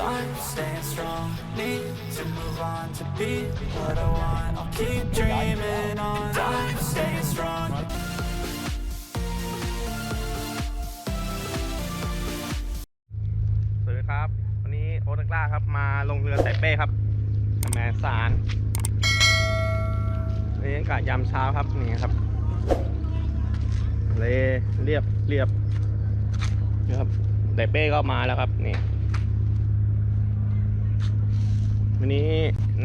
Time staying strong. Need to move on to be what I want. I'll keep dreaming on. Time staying strong. สวัสดีครับ วันนี้โอ๊ตนักล่าครับ มาลงเรือใส่เป้ครับแมสารนี่อากาศยามเช้าครับ นี่ครับเลเรียบเรียบนี่ครับใส่เป้ก็มาแล้วครับ นี่ วันนี้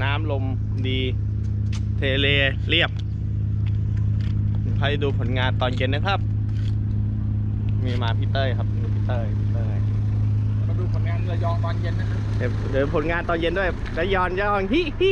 น้ำลมดีเทเลเรียบใครดูผลงานตอนเย็นนะครับ มีมาพี่เต้ยครับมีพี่เต้ยพี่เต้ยมาดูผลงานระยองตอนเย็นนะครับเดี๋ยวเดี๋ยวผลงานตอนเย็นด้วยแล้วยอนยอนฮิฮิ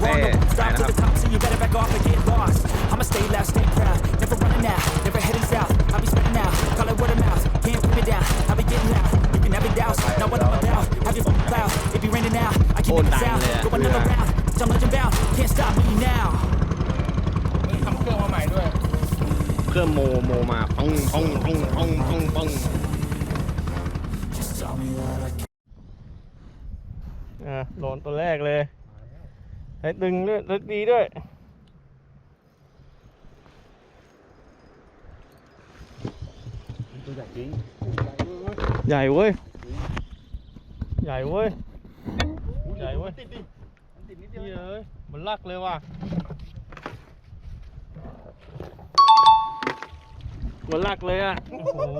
ใส่เป้ใส่เป้ใส่นะครับ So you better back off and get lost. I'ma stay loud, stay proud. Never running out, never heading south. I'll be spreading out, call it word of mouth. Can't put me down, I'll be getting loud. You can have it doubts, not what I'm about. Have your phone cloud, it be raining now. I keep it sound, go another round. Jump legend bound, can't stop me now. มีทำเครื่องมาใหม่ด้วย เครื่องโมโมมาปังปังปังปังปังปัง อะโดนตัวแรกเลย ใช้ดึงด้วยดึงดีด้วยตัวใหญ่จริงใหญ่เว้ย ใหญ่เว้ย ใหญ่เว้ยติดดิมันติดนิดเดียวเฮ้ยมันลักเลยว่ะมันลักเลยอะ โอ้โห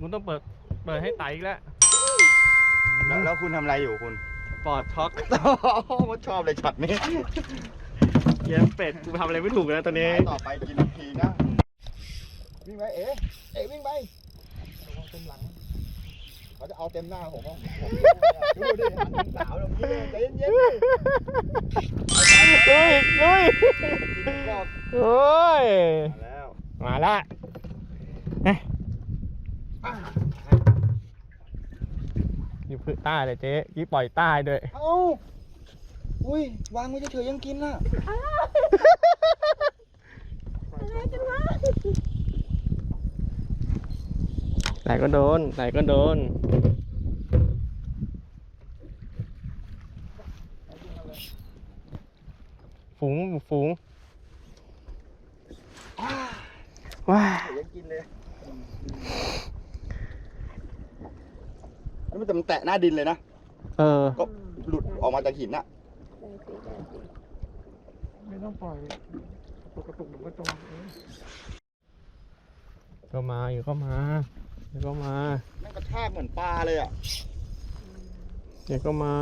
มึงต้องเปิด เปิดให้ไตอีกแล้ว แล้วคุณทำอะไรอยู่คุณ ปอดช็อกว่าชอบเลยช็อตนี้เย็นเป็ดกูทำอะไรไม่ถูกแล้วตอนนี้ ต่อไปกินทีนะ วิ่งไปเอ๋เอ๋วิ่งไประวังเต็มหลังเขาจะเอาเต็มหน้าผมว่าผมดูดิหันสาวตรงนี้ใจเย็นๆดิลุยลุยกินรอบโอ้ย มาแล้ว มาละเอ๊ะ อะ นี่พึ่ง ใต้เลยเจ๊กี้ปล่อยใต้ด้วย เอ้าอุ้ยวางไว้เฉยๆยังกินน่ะไหนก็โดน ไหนก็โดน ฝูง ฝูง ว้าเฉยๆยังกินเลย แล้วมันแต่มันแตะหน้าดินเลยนะ เออ ก็หลุดออกมาจากหินน่ะไม่ต้องปล่อยปกระตุกเดี๋ยวก็จมเองก็มาอยู่ก็มาเดี๋ยวก็มาแม่งกระชากเหมือนปลาเลยอะ เดี๋ยวก็มา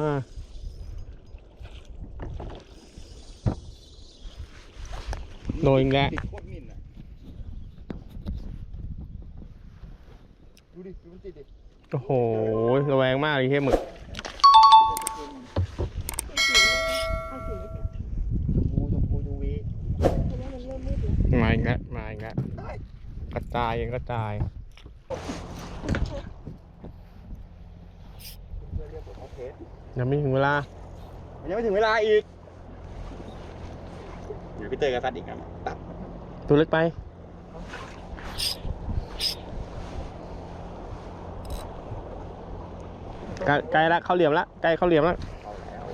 โดนอีกแล้ว ติดโคตรมินอะ ดูดิ ดูมันติดดิ โอ้โหระแวงมากเลยเฮียหมึกดูชมพูดูวีมาอีกแล้วมาอีกแล้วกระจายยังกระจายเพื่อนเรียกผมว่าเพชรยังไม่ถึงเวลามันยังไม่ถึงเวลาอีก เดี๋ยวพี่เตยกับซัดอีกนะตัดตัวเล็กไป ใกล้ใกล้ละเข้าเหลี่ยมละใกล้เข้าเหลี่ยมละเข้าแล้ว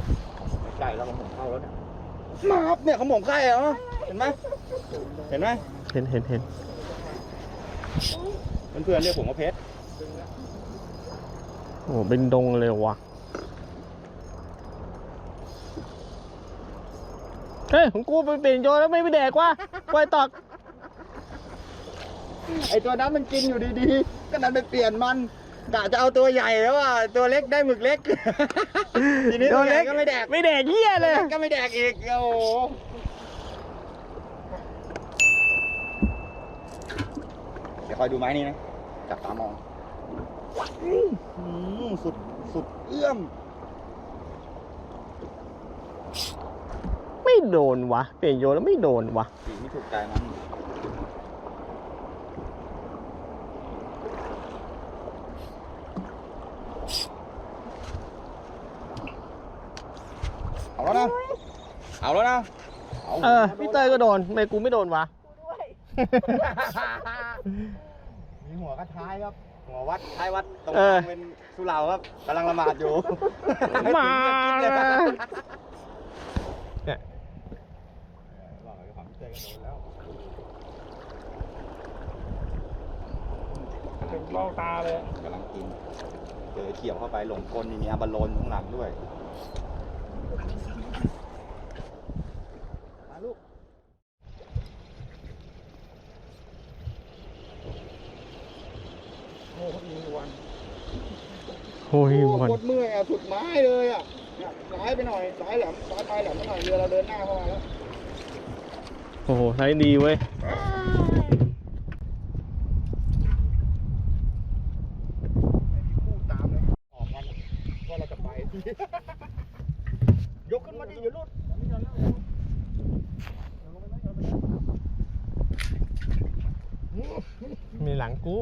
ใกล้แล้วของผมเข้าแล้วเนี่ยมาครับเนี่ยของผมใกล้เหรอเห็นไหมเห็นไหมเห็นเห็นเห็นเพื่อนๆเรียกผมว่าเพชรโอ้โหเป็นดงเลยว่ะเฮ้ยของกูไปเปลี่ยนโยนแล้วไม่ไปแดกว่ะปล่อยตอกไอตัวนั้นมันกินอยู่ดีๆก็นั้นไปเปลี่ยนมัน กะจะเอาตัวใหญ่แล้วอะตัวเล็กได้หมึกเล็ก ทีนี้ตัวใหญ่ก็ไม่แดกไม่แดกเหี้ยเลย ก็ไม่แดกอีกโอ้โหเดี๋ยวคอยดูไม้นี้นะจับตามองอื้อหือสุดสุดเอื้อม ไม่โดนวะ เปลี่ยนโยนแล้วไม่โดนวะ สีไม่ถูกใจมัน เอาแล้วนะ เอาแล้วนะาเออพี่เตยก็โดนทำไมกูไม่โดนวะ มีหัวกระท้ายครับ หัววัดท้ายวัดตรงเอกอลางเป็นสุเหร่าครับกำลังละหมาดอยู่มาถึงกับคิดเลยเนี่ยบอกเลยความเจอกันโดนแล้วถึงเบ้าตาเลยกำลังกิน เจอเขียวเข้าไปหลงกลนี่มีอาบาโลนข้างหลังด้วยมา ลูกโอ้โหอีกวันโอ้ยโอ้วันโคตรเมื่อยอะสุดไม้เลยอะเนี่ยซ้ายไปหน่อยซ้ายแหลมซ้ายไปแหลมไปหน่อยเรือเราเดินหน้าเข้ามาแล้วโอ้โหใช้ดีเว้ย ไม่มีคู่ตามเลย ออกกันว่าเราจะไป ยกขึ้นมาดิอย่าลุด มีหลังกู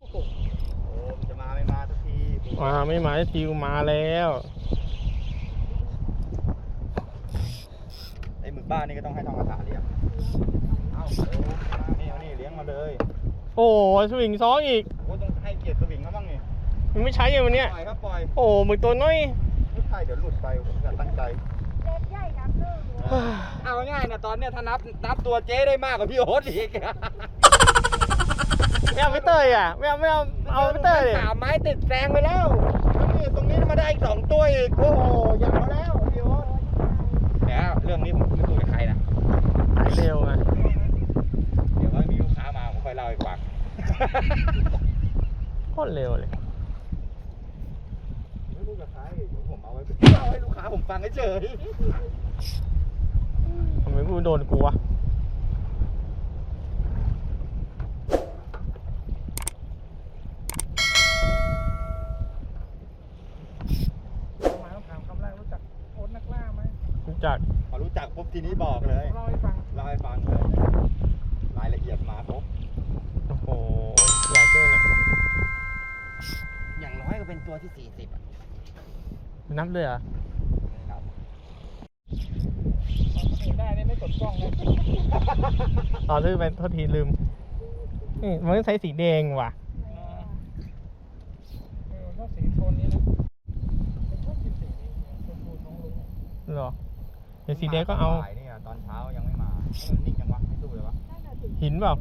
โอ้จะมาไม่มาสักทีมาไม่มาสักทีกูมาแล้วไอ้หมึกบ้านนี่ก็ต้องให้ทองกระถาเลี้ยงเอา เอานี่เอานี่เลี้ยงมาเลยโอ้โหสวิงซ้องอีกโอ้ต้องให้เกียรติสวิงเขาบ้างนี่มันไม่ใช้ยังวันเนี้ยปล่อยครับปล่อยโอ้โหมึงตัวน้อยไม่ใช่เดี๋ยวหลุดไปผมจะตั้งใจเอาง่ายนะตอนเนี้ยถ้านับนับตัวเจ๊ได้มากกว่าพี่โอ๊ตอีกไม่เอาพี่เตยอะไม่เอาไม่เอาเอาพี่เตยดิสามไม้ติดแซงไปแล้วแล้วนี่ตรงนี้มาได้อีกสองตัวอีกโอ้โหอยากมาแล้วพี่โอ๊ตเดี๋ยวเรื่องนี้ผมไม่คุยกับใครนะหายเร็วไง เดี๋ยวว่ามีลูกค้ามาผมค่อยเล่าให้ฟังโคตรเร็วเลย ไม่รู้กับใครเดี๋ยวผมเอาไว้เล่าให้ลูกค้าผมฟังเฉยทำไมกูโดนกูวะ มาต้องถามคำแรกรู้จักโอ๊ตนักล่าไหม รู้จัก พอรู้จักปุ๊บทีนี้บอกเลย เล่าให้ฟัง เล่าให้ฟังเลย รายละเอียดมาครบ โอ้โห ใหญ่เกินอะ อย่างน้อยก็เป็นตัวที่สี่สิบอะ นับเลยเหรอะครับเห็นได้เนี่ยไม่กดกล้องนะต่อลืมไปโทษทีลืมนี่มันต้องใช้สีแดงว่ะเออชอบสีโทนนี้นะผมชอบกินสีนี้ชมพูท้องลุ้งเหรอเดี๋ยวสีแดงก็เอาบ่ยนี่ะตอนเช้ายังไม่มาเออนิ่งยังวะไม่สู้เลยวะหินเปล่า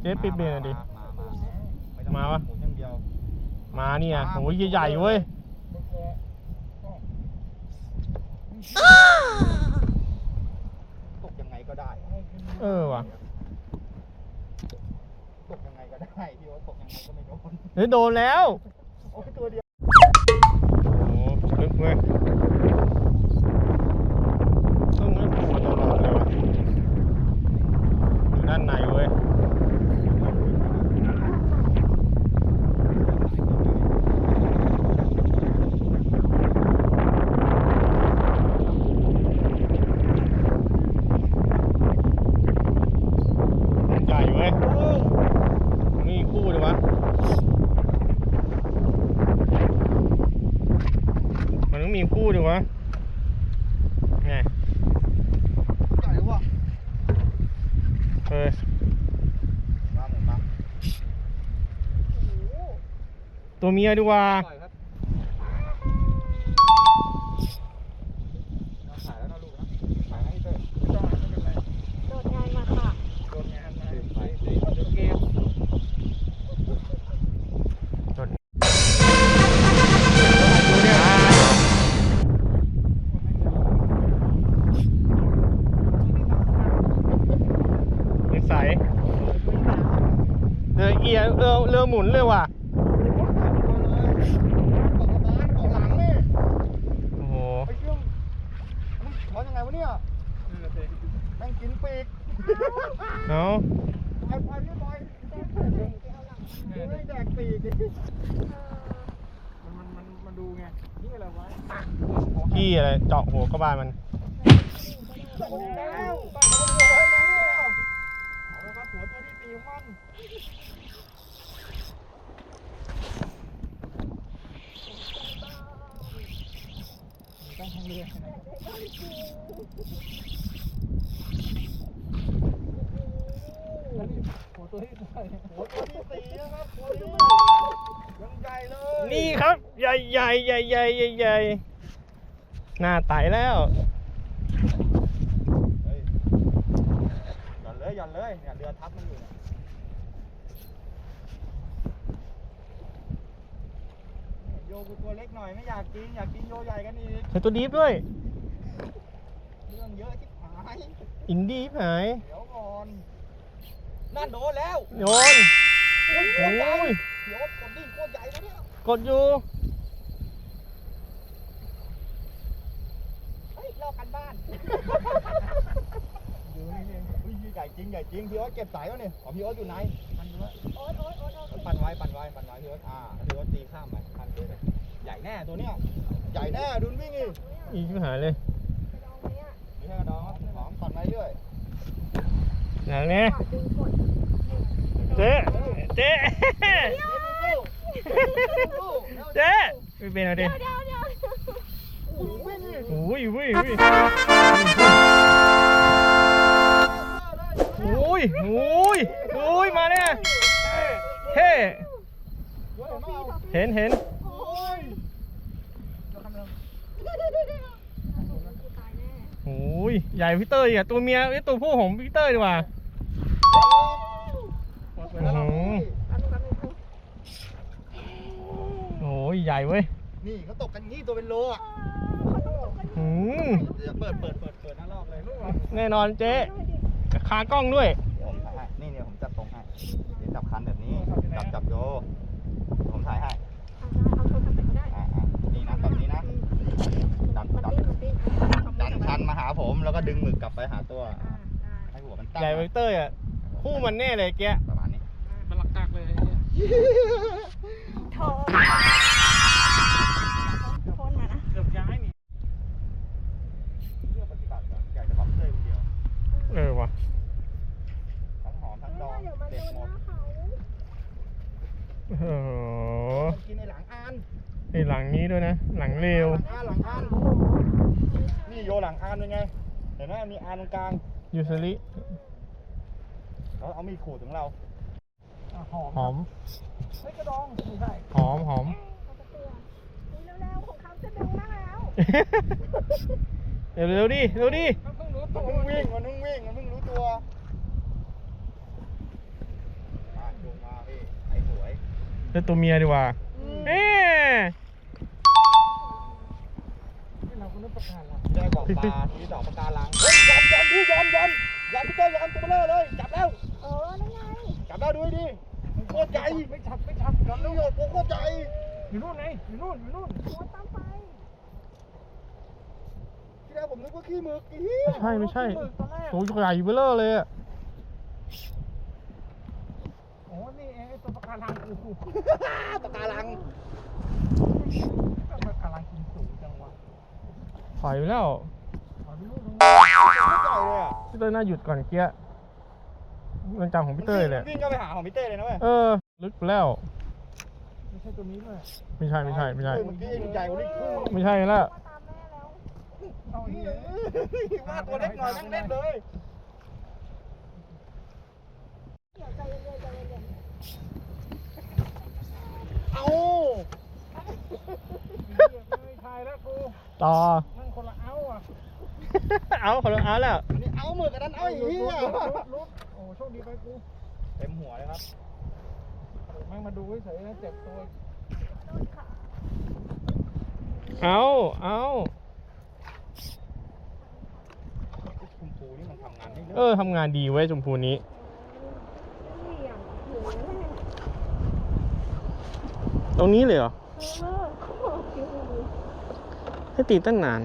เจ๊ปิดเบรกหน่อยดิ มามาไม่ต้องมาปะ หมุนอย่างเดียวมาเนี่ยโอ้ยใหญ่ๆเว้ย ลูกแกะก็ ตกยังไงก็ได้ให้ขึ้นเออว่ะตกยังไงก็ได้พี่โอ๊ตตกยังไงก็ไม่โดนเฮ้ยโดนแล้ว โอ้ยตัวเดียว โอ้โหลึกเว้ยต้องให้กูมาตลอดเลยวะอยู่ด้านในเว้ย ใหญ่เว้ยมีคู่เลยวะ มันต้องมีคู่ดิวะไงใหญ่วะเออมาหมุนมาตัวเมียดีกว่า ใสเรือเอียเรือเรือหมุนเลยว่ะโอ้โหไอ้เชื่อมมึงถอนยังไงวะเนี่ยแม่งกินปีกเอาปล่อยปล่อยพี่ปล่อยไม่แดกปีกมันมันมันดูไงนี่อะไรวะขี้อะไรเจาะหัวกระบาลมัน โอ้แล้วบ้านเขาหัวไหมเนี่ยเอาละครับหัวตัวที่ตีของมันต้องทาง เรือหัวตัวที่ใส่หัวตัวที่ตีนะครับตัวนี้ยังใหญ่เลย นี่ครับ ใหญ่ใหญ่ใหญ่ใหญ่ใหญ่ใหญ่หน้าไตแล้วหย่อนเลยหย่อนเลยเนี่อทับมันอยู่เนี่ยโย กูตัวเล็กหน่อยไม่อยากกินอยากกินโยใหญ่กันอีกใช้ตัวดีฟด้วย เรื่องเยอะชิบหาย อินดี้หายเดี๋ยวก่อน นั่นโดนแล้วโยนโอ้ยโอ้ยเดี๋ยวกดดิ้งโคตรใหญ่เลยเนี่ยกดอยู่ เฮ้ยลอกกันบ้านอยู่นี่เองอุ้ยใหญ่จริงใหญ่จริงพี่โอ๊ตเก็บสายแล้วเนี่ยของพี่โอ๊ตอยู่ไหน มันอยู่แล้วปั่นไว้ปั่นไว้ปั่นไว้พี่โอ๊ตอ่าพี่โอ๊ตตีข้ามไปปั่นไปเลยใหญ่แน่ตัวเนี้ยใหญ่แน่ดุนวิ่งอีกอีกหายเลยไม่ใช่กระดองครับหอมปั่นไว้เรื่อยอย่างนี้เจ๊เจ๊เจ๊ไม่เป็นอะไรดิโอ้ยโอ้ยโอ้ยโอ้ยโอ้ยโอ้ยมาเนี่ยเท่เห็นเห็นโอ้ยใหญ่พี่เต้ยอะตัวเมียไอ้ยตัวผู้ของพี่เต้ยดีกว่าอื้อหือโอ้ยใหญ่เว้ยนี่เขาตกกันงี้ตัวเป็นโลอะอืมเดี๋ยวเปิดเปิดเปิดเปิดหน้ารอบเลยลูกแน่นอนเจ๊ขากล้องด้วย ผมถ่ายให้ นี่เนี่ย ผมจับตรงให้เดี๋ยวจับคันแบบนี้ จับจับโย ผมถ่ายให้อ่าอ่านี่นะแบบนี้นะ ดันดันดันคันมาหาผมแล้วก็ดึงหมึกกลับไปหาตัว ให้หัวมันตั้งใหญ่พี่เต้ยอะคู่มันแน่เลยแกะประมาณนี้เป็นหลักกากเลยไอ้เนี่ยเกือบย้ายนี่เลือกปฏิบัติอะอยากจะบอกเต้ยคนเดียว เออวะ ทั้งหอมทั้งดอง เด็ดหมดโอ้โหมันกินในหลังอานไอหลังนี้ด้วยนะ หลังเร็ว หลังอานหลังอานนี่โยหลังอานเป็นไงเห็นไหมมีอานตรงกลางยูสลิแล้วเอามีดขูดถึงเราอะหอมหอมเฮ้ยกระดองไม่ใช่หอมหอมเร็วเร็วดิเร็วดิมันเพิ่งรู้มัตันวเพิ่งวิ่งมันเพิ่งวิ่งมันเพิ่งรู้ตัวมาดูมาพี่ไอ้สวย เลือกตัวเมียดีกว่าเอ๊ะนี่เราก็นึกประการละได้บอกปลาทีดอกปลาการังเฮ้ยยันยันพี่ยันยันยันพี่เต้ยยันตัวเบลอเลยจับแล้วจับแล้วดูให้ดีมันโคตรใหญ่ไม่จับไม่จับจับแล้วโยดโคตรใหญ่อยู่นู่นไงอยู่นู่นอยู่นู่นที่แรกผมนึกว่าขี้หมึกอีใช่ไม่ใช่หมึกตอนแรกโอ้ยใหญ่เบ้อเร่อเลยอะ โอ้นี่เองไอ้ตัวประ การังกูปลาการังก็ประการังกินสูงจังวะถอยไปแล้วขอไปนู่นโคตรใหญ่เลยอะพี่เต้ยน่าหยุดก่อนเกี้ยมันจำของพี่เต้ยเลยวิ่งก็ไปหาของพี่เต้เลยนะเว้ยเออลึกไปแล้วไม่ใช่ตัวนี้ด้วยไม่ใช่ไม่ใช่ไม่ใช่เมื่อกี้ยังใหญ่กว่านี้คู่ไม่ใช่แล้วเอาอีกแล้วว่าตัวเล็กหน่อยนั่งเล่นเลย ต่อ มัคนละเอาอะเอาขอลงเอาแล้วนี่เอาหมือกับนั้นเอาอีกทีอะโอ้โชคดีไปกูเต็มหัวเลยครับม่มาดูเฉยๆนะเจ็บตัวเอาเอาชมพูนี่มันทำงานไม่เลิกเออทำงานดีเว้ยชมพูนี้ ตรงนี้เลยเหรอ เออ ให้ตีตั้งนาน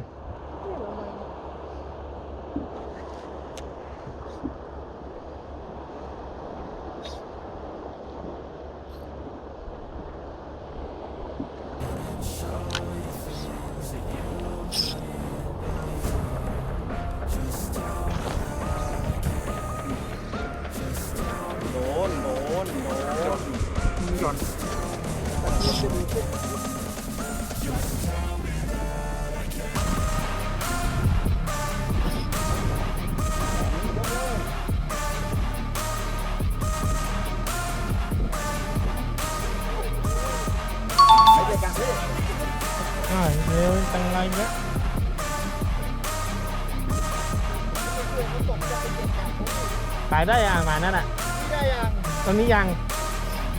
ายได้ยังมานั่นอะได้ยังตอนนี้ยัง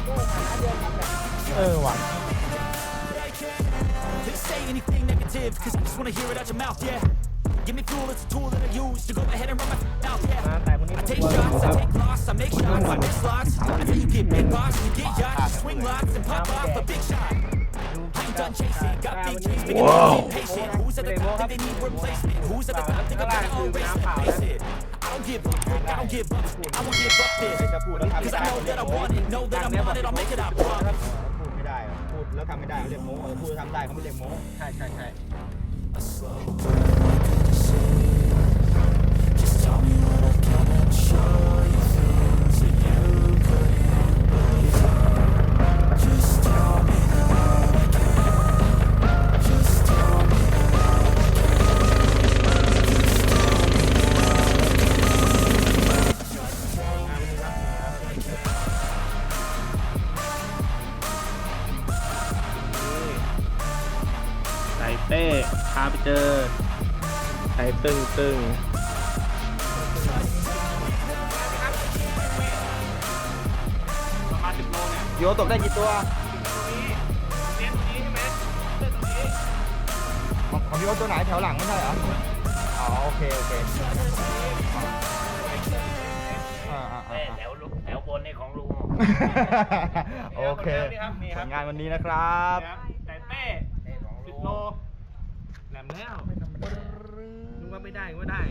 ก็หาเดียวกันแหละเออว่ะ They say anything negative, cause I just wanna hear it out your mouth, yeah. Give me fuel, it's a tool that I use to go ahead and run my mouth, yeah. แต่คนนี้ I take shots, I take loss, I make shots, I miss lots. Until you get big box, you get yachts, you swing lots and pop off a big shot. I ain't done chasing, got big dreams, making me impatient. Who's at the top think they need replacement? Who's at the top think I'm gonna erase it? Face it. Don't give up, I don't give up, I won't give up this. จะพูดแล้วทำไม่ Cause ได้ I know that I want it, know that I'm on it, I'll make it, I promise. พูดไม่ได้อะพูดแล้วทำไม่ได้เขาเรียกโม้เออพูดแล้วทำได้เขาไม่เรียกโม้ใช่ใช่ใช่ Just tell me what I cannot show you. ของของพี่โยตัวไหนแถวหลังไม่ใช่เหรอ อ๋อโอเคโอเคอ่าอ่าอ่าแถวลุแถวบนนี่ของลุง โอเคผลงานวันนี้นะครับใส่เต้สิบโลแหลมแล้วลุงว่าไม่ได้ก็ไม่ได้